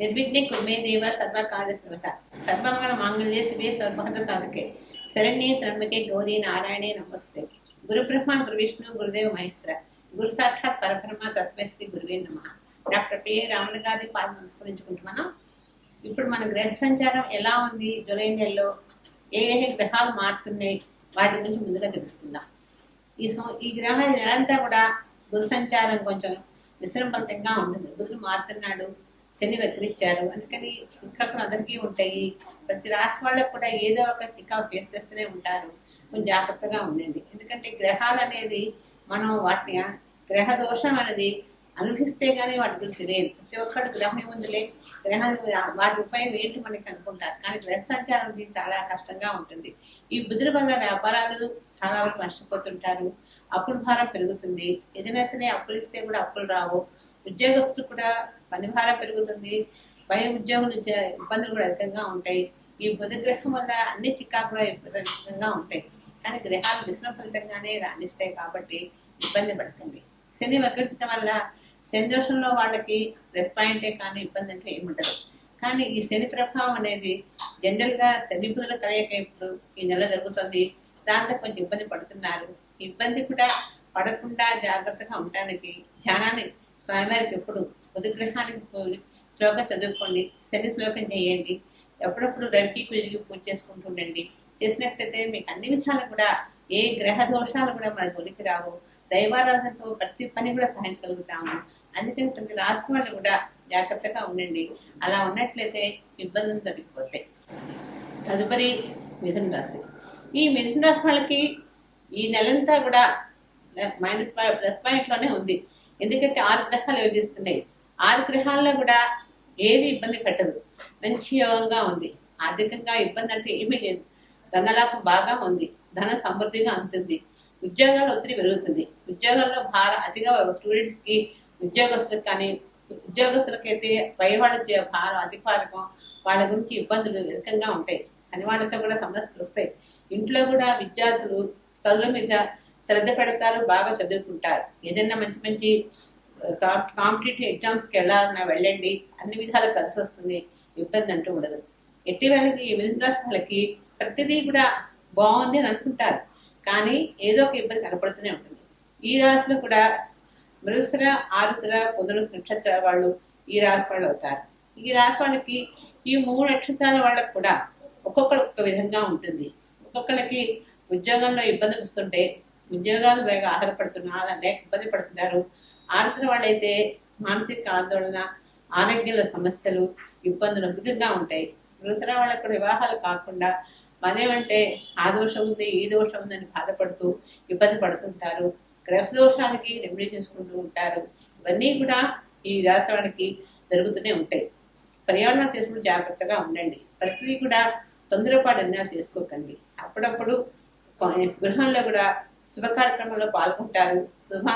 నిర్విఘ్నే కుర్మే దేవ సర్వకార్య సర్వత సర్వమంగళ మాంగళ్యే శివే సర్వహత సాధకే శరణ్యే త్రమ్యకే గౌరీ నారాయణే నమస్తే. గురు బ్రహ్మ గురు విష్ణు గురుదేవ మహేశ్వర. గురు సాక్షాత్ పరబ్రహ్మ తస్మై శ్రీ గురువే నమ. డాక్టర్ పిఏ రాముల గారి పాదం నమస్కరించుకుంటున్నాం ఇప్పుడు మన గ్రహ సంచారం ఎలా ఉంది? జూలై నెలలో ఏ ఏ గ్రహాలు మారుతున్నాయి? వాటి గురించి ముందుగా తెలుసుకుందాం. ఈ ఈ గ్రహ నెలంతా కూడా బుధ సంచారం కొంచెం విశ్రమఫలితంగా ఉంటుంది బుధుడు మారుతున్నాడు. శని వక్రించారు అందుకని చిక్కకులు అందరికీ ఉంటాయి. ప్రతి రాశి వాళ్ళకు కూడా ఏదో ఒక చికాకు ఫేస్ చేస్తూనే ఉంటారు. కొంచెం జాగ్రత్తగా ఉండండి. ఎందుకంటే గ్రహాలు అనేది మనం వాటిని గ్రహ దోషం అనేది అనుభవిస్తే కానీ వాటి గురించి తెలియదు. ప్రతి ఒక్కరు గ్రహం ఏముందిలే? గ్రహం వాటి ఉపాయం ఏంటి మనకి అనుకుంటారు. కానీ గ్రహ సంచారం అనేది చాలా కష్టంగా ఉంటుంది. ఈ బుధుల వల్ల వ్యాపారాలు చాలా వరకు నష్టపోతుంటారు. అప్పుల భారం పెరుగుతుంది. ఏదైనా సరే అప్పులు ఇస్తే కూడా అప్పులు రావు. ఉద్యోగస్తులు కూడా పనిభారం పెరుగుతుంది పై ఉద్యోగులు ఇబ్బందులు కూడా అధికంగా ఉంటాయి. ఈ బుధ గ్రహం వల్ల అన్ని చికాకులు అధికంగా ఉంటాయి. కానీ గ్రహాలు విశ్రమ ఫలితంగానే రాణిస్తాయి కాబట్టి ఇబ్బంది పడుతుంది శని వక్రత వల్ల శని వాళ్ళకి ప్లస్ పాయింటే కానీ ఇబ్బంది అంటే ఏముండదు. కానీ ఈ శని ప్రభావం అనేది జనరల్గా శని బుధుల కలయిక ఇప్పుడు ఈ నెల జరుగుతుంది. దాంతో కొంచెం ఇబ్బంది పడుతున్నారు. ఇబ్బంది కూడా పడకుండా జాగ్రత్తగా ఉండడానికి ధ్యానాన్ని స్వామివారికి ఎప్పుడు ఉదగ్రహానికి శ్లోకం చదువుకోండి శని శ్లోకం చేయండి ఎప్పుడప్పుడు రవికి వెలిగి పూజ చేసుకుంటూ ఉండండి. చేసినట్లయితే మీకు అన్ని విషయాలు కూడా ఏ గ్రహ దోషాలు కూడా మన జోలికి రావు. దైవారాధనతో ప్రతి పని కూడా సహాయించగలుగుతాము అందుకని ప్రతి రాశి వాళ్ళు కూడా జాగ్రత్తగా ఉండండి. అలా ఉన్నట్లయితే ఇబ్బందులు తగ్గిపోతాయి తదుపరి మిథున రాశి. ఈ మిథున రాశి వాళ్ళకి ఈ నెలంతా కూడా మైనస్ ప్లస్ పాయింట్లోనే ఉంది. ఎందుకంటే ఆరు గ్రహాలు యోగిస్తున్నాయి. ఆరు గ్రహాల్లో కూడా ఏది ఇబ్బంది పెట్టదు. మంచి యోగంగా ఉంది. ఆర్థికంగా ఇబ్బంది అంటే ఏమీ లేదు. ధనలాభం బాగా ఉంది. ధన సమృద్ధిగా అందుతుంది. ఉద్యోగాల ఒత్తిడి పెరుగుతుంది. ఉద్యోగాల్లో భార అతిగా స్టూడెంట్స్కి ఉద్యోగస్తులకు కానీ ఉద్యోగస్తులకైతే పై వాళ్ళ భారం అధిక భారకం వాళ్ళ గురించి ఇబ్బందులు అధికంగా ఉంటాయి. అని వాళ్ళతో కూడా సమస్యలు వస్తాయి. ఇంట్లో కూడా విద్యార్థులు చదువుల మీద శ్రద్ధ పెడతారు బాగా చదువుకుంటారు. ఏదైనా మంచి మంచి కాంపిటేటివ్ ఎగ్జామ్స్కి వెళ్ళాలన్నా వెళ్ళండి. అన్ని విధాలు కలిసి వస్తుంది. ఇబ్బంది అంటూ ఉండదు. ఎట్టి వాళ్ళకి ఈ మిథున రాశి వాళ్ళకి ప్రతిదీ కూడా బాగుంది అని అనుకుంటారు. కానీ ఏదో ఒక ఇబ్బంది కనపడుతూనే ఉంటుంది. ఈ రాశిలో కూడా మృగశిర ఆరుద్ర పునరుస నక్షత్ర వాళ్ళు ఈ రాశి వాళ్ళు అవుతారు. ఈ రాశి వాళ్ళకి ఈ మూడు నక్షత్రాల వాళ్ళకు కూడా ఒక్కొక్కరు ఒక్కొక్క విధంగా ఉంటుంది. ఒక్కొక్కరికి ఉద్యోగంలో ఇబ్బందులు వస్తుంటే ఉద్యోగాలు బాగా ఆధారపడుతున్నారు లేక ఇబ్బంది పడుతున్నారు ఆరుద్ర వాళ్ళైతే మానసిక ఆందోళన ఆరోగ్యంలో సమస్యలు ఇబ్బందులు అధికంగా ఉంటాయి. రుసరా వాళ్ళకు వివాహాలు కాకుండా మనేమంటే ఆ దోషం ఉంది ఈ దోషం ఉందని బాధపడుతూ ఇబ్బంది పడుతుంటారు. గ్రహ దోషాలకి రెమెడీ చేసుకుంటూ ఉంటారు. ఇవన్నీ కూడా ఈ రాశి వాళ్ళకి జరుగుతూనే ఉంటాయి. పర్యావరణం తీసుకుని జాగ్రత్తగా ఉండండి. ప్రతిదీ కూడా తొందరపాటు నిర్ణయాలు చేసుకోకండి అప్పుడప్పుడు గృహంలో కూడా శుభ కార్యక్రమంలో పాల్గొంటారు. శుభ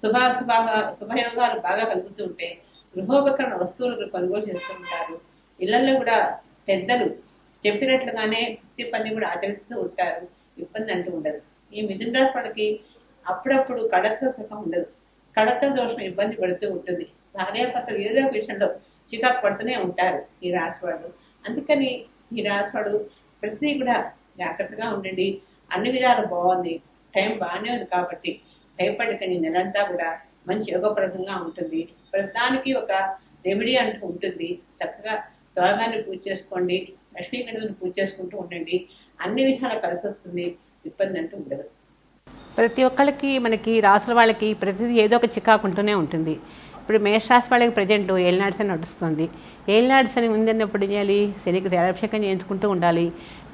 శుభాశుభాగా శుభయోగాలు బాగా కలుగుతూ ఉంటాయి గృహోపకరణ వస్తువులను కొనుగోలు చేస్తూ ఉంటారు. ఇళ్ళలో కూడా పెద్దలు చెప్పినట్లుగానే ప్రతి పని కూడా ఆచరిస్తూ ఉంటారు. ఇబ్బంది అంటూ ఉండదు. ఈ మిథున రాశి వాళ్ళకి అప్పుడప్పుడు కడత్వ సుఖం ఉండదు. కడత్వ దోషం ఇబ్బంది పడుతూ ఉంటుంది. భార్యాభర్తలు ఏదో ఒక విషయంలో చికాకు పడుతూనే ఉంటారు ఈ రాశివాడు అందుకని ఈ రాశివాడు ప్రతి ప్రతిదీ కూడా జాగ్రత్తగా ఉండండి. అన్ని విధాలు బాగుంది. టైం బాగానే ఉంది కాబట్టి భయపడకండి. నెలంతా కూడా మంచి యోగప్రదంగా ఉంటుంది. ప్రతిదానికి ఒక రెమెడీ అంటూ ఉంటుంది. చక్కగా స్వామివారిని పూజ చేసుకోండి లక్ష్మీ గణపతిని పూజ చేసుకుంటూ ఉండండి. అన్ని విధాలు కలిసి వస్తుంది. ఇబ్బంది అంటూ ఉండదు. ప్రతి ఒక్కళ్ళకి మనకి రాసుల వాళ్ళకి ప్రతిదీ ఏదో ఒక చికాకు ఉంటూనే ఉంటుంది. ఇప్పుడు మేషరాశి వాళ్ళకి ప్రజెంట్ ఏలినాడు శని నడుస్తుంది. ఏలినాడు శని ఉందన్నప్పుడు ఏం చేయాలి? శనికి తేలాభిషేకం చేయించుకుంటూ ఉండాలి.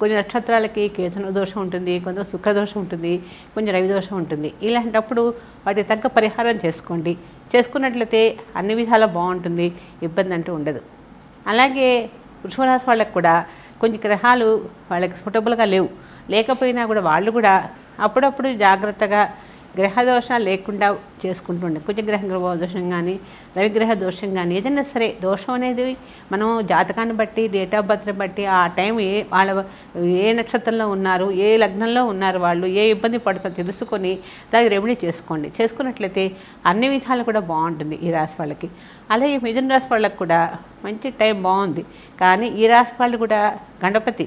కొన్ని నక్షత్రాలకి కేతున దోషం ఉంటుంది కొంత సుఖ దోషం ఉంటుంది కొంచెం రవి దోషం ఉంటుంది. ఇలాంటప్పుడు వాటికి తగ్గ పరిహారం చేసుకోండి. చేసుకున్నట్లయితే అన్ని విధాలా బాగుంటుంది ఇబ్బంది అంటూ ఉండదు. అలాగే వృషభరాశి వాళ్ళకు కూడా కొన్ని గ్రహాలు వాళ్ళకి సూటబుల్గా లేవు. లేకపోయినా కూడా వాళ్ళు కూడా అప్పుడప్పుడు జాగ్రత్తగా గ్రహ దోషాలు లేకుండా చేసుకుంటుండే. కొంచెం దోషం కానీ రవిగ్రహ దోషం కానీ ఏదైనా సరే దోషం అనేది మనం జాతకాన్ని బట్టి డేట్ ఆఫ్ బర్త్ని బట్టి ఆ టైం ఏ వాళ్ళ ఏ నక్షత్రంలో ఉన్నారు ఏ లగ్నంలో ఉన్నారు వాళ్ళు ఏ ఇబ్బంది పడుతుందో తెలుసుకొని దానికి రెమెడీ చేసుకోండి. చేసుకున్నట్లయితే అన్ని విధాలు కూడా బాగుంటుంది ఈ రాశి వాళ్ళకి. అలాగే మిథున రాశి వాళ్ళకి కూడా మంచి టైం బాగుంది. కానీ ఈ రాశి వాళ్ళు కూడా గణపతి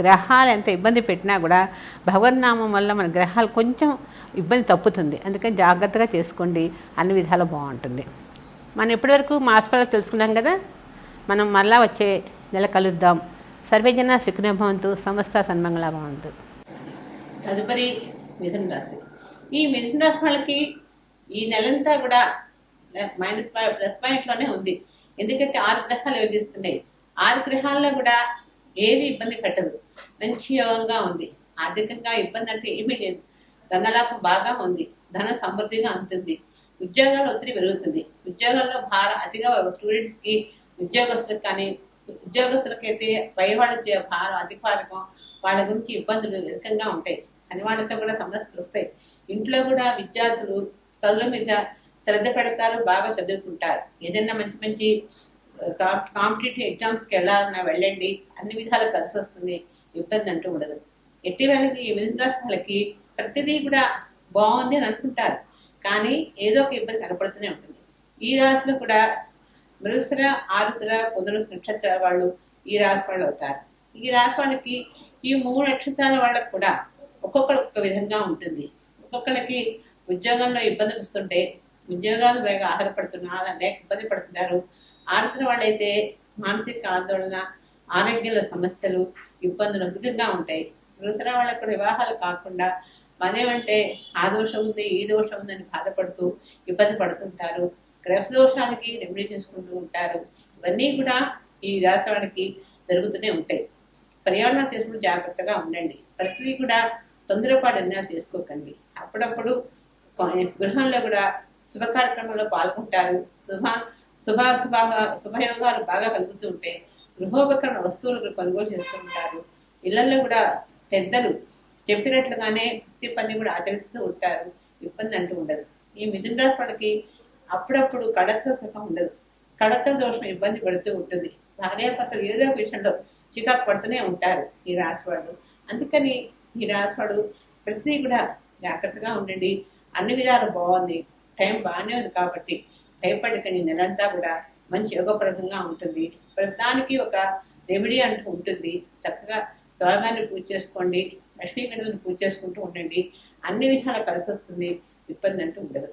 గ్రహాలు ఎంత ఇబ్బంది పెట్టినా కూడా భగవన్నామం వల్ల మన గ్రహాలు కొంచెం ఇబ్బంది తప్పుతుంది. అందుకని జాగ్రత్తగా చేసుకోండి. అన్ని విధాలు బాగుంటుంది. మనం ఇప్పటివరకు మాస్పల్లో తెలుసుకున్నాం కదా? మనం మళ్ళా వచ్చే నెల కలుద్దాం. సర్వేజన సుఖినభవంతు సమస్త సన్మంగళ భవంతు. తదుపరి మిథున రాశి. ఈ మిథున రాశి వాళ్ళకి ఈ నెలంతా కూడా మైనస్ ప్లస్ పాయింట్లోనే ఉంది. ఎందుకంటే ఆరు గ్రహాలు యోగిస్తున్నాయి ఆరు గ్రహాల్లో కూడా ఏది ఇబ్బంది పెట్టదు. మంచి యోగంగా ఉంది. ఆర్థికంగా ఇబ్బంది అంటే ఏమీ లేదు. ధనలాభం బాగా ఉంది. ధన సమృద్ధిగా ఉంటుంది. ఉద్యోగాల ఒత్తిడి పెరుగుతుంది. ఉద్యోగాల్లో భార అతిగా స్టూడెంట్స్కి ఉద్యోగస్తులకు కానీ ఉద్యోగస్తులకైతే పై వాళ్ళ భారం అధిక వాళ్ళ గురించి ఇబ్బందులు అధికంగా ఉంటాయి. అని వాళ్ళతో కూడా సమస్యలు వస్తాయి. ఇంట్లో కూడా విద్యార్థులు చదువుల మీద శ్రద్ధ పెడతారు బాగా చదువుకుంటారు. ఏదైనా మంచి మంచి కాంపిటేటివ్ ఎగ్జామ్స్కి వెళ్ళాలన్నా వెళ్ళండి. అన్ని విధాలు కలిసి వస్తుంది. ఇబ్బంది అంటూ ఉండదు. ఎట్టి వాళ్ళకి ఈ మిథున రాశి వాళ్ళకి ప్రతిదీ కూడా బాగుంది అని అనుకుంటారు. కానీ ఏదో ఒక ఇబ్బంది కనపడుతూనే ఉంటుంది. ఈ రాశిలో కూడా మృగసర ఆరుద్ర పునరుస నక్షత్రాల వాళ్ళు ఈ రాశి వాళ్ళు అవుతారు. ఈ రాశి వాళ్ళకి ఈ మూడు నక్షత్రాల వాళ్ళకు కూడా ఒక్కొక్కరు ఒక్కొక్క విధంగా ఉంటుంది. ఒక్కొక్కరికి ఉద్యోగంలో ఇబ్బందులు వస్తుంటే ఉద్యోగాలు వేగ ఆధారపడుతున్నా లేక ఇబ్బంది పడుతున్నారు ఆరుద్ర వాళ్ళైతే మానసిక ఆందోళన ఆరోగ్యంలో సమస్యలు ఇబ్బందులు అధికంగా ఉంటాయి. మృగశిర వాళ్ళకి వివాహాలు కాకుండా మనేమంటే ఆ దోషం ఉంది ఈ దోషం ఉందని బాధపడుతూ ఇబ్బంది పడుతుంటారు. గ్రహ దోషానికి రెమెడీ చేసుకుంటూ ఉంటారు. ఇవన్నీ కూడా ఈ రాశివాడికి జరుగుతూనే ఉంటాయి. పర్యావరణ తీసుకుని జాగ్రత్తగా ఉండండి. ప్రతిదీ కూడా తొందరపాటు నిర్ణయాలు చేసుకోకండి అప్పుడప్పుడు గృహంలో కూడా శుభ కార్యక్రమంలో పాల్గొంటారు. శుభ శుభ శుభయోగాలు బాగా కలుగుతూ ఉంటే గృహోపకరణ వస్తువులు కొనుగోలు చేస్తూ ఉంటారు. ఇళ్ళలో కూడా పెద్దలు చెప్పినట్లుగానే ప్రతి పని కూడా ఆచరిస్తూ ఉంటారు. ఇబ్బంది అంటూ ఉండదు. ఈ మిథున రాశి వాళ్ళకి అప్పుడప్పుడు కడత్వ సుఖం ఉండదు. కడత్వ దోషం ఇబ్బంది పడుతూ ఉంటుంది. భార్యాభర్తలు ఏదో ఒక విషయంలో చికాకు పడుతూనే ఉంటారు ఈ రాశి వాళ్ళు. అందుకని ఈ రాశి వాడు ప్రతిదీ కూడా జాగ్రత్తగా ఉండండి. అన్ని విధాలు బాగుంది. టైం బాగానే ఉంది కాబట్టి భయపడకని నెలంతా కూడా మంచి యోగప్రదంగా ఉంటుంది. ప్రతిదానికి ఒక రెమెడీ అంటూ ఉంటుంది. చక్కగా స్వర్గాన్ని పూజ చేసుకోండి లక్ష్మీ గణపతిని పూజ చేసుకుంటూ ఉండండి. అన్ని విషయాలు కలిసి వస్తుంది ఇబ్బంది అంటూ ఉండదు.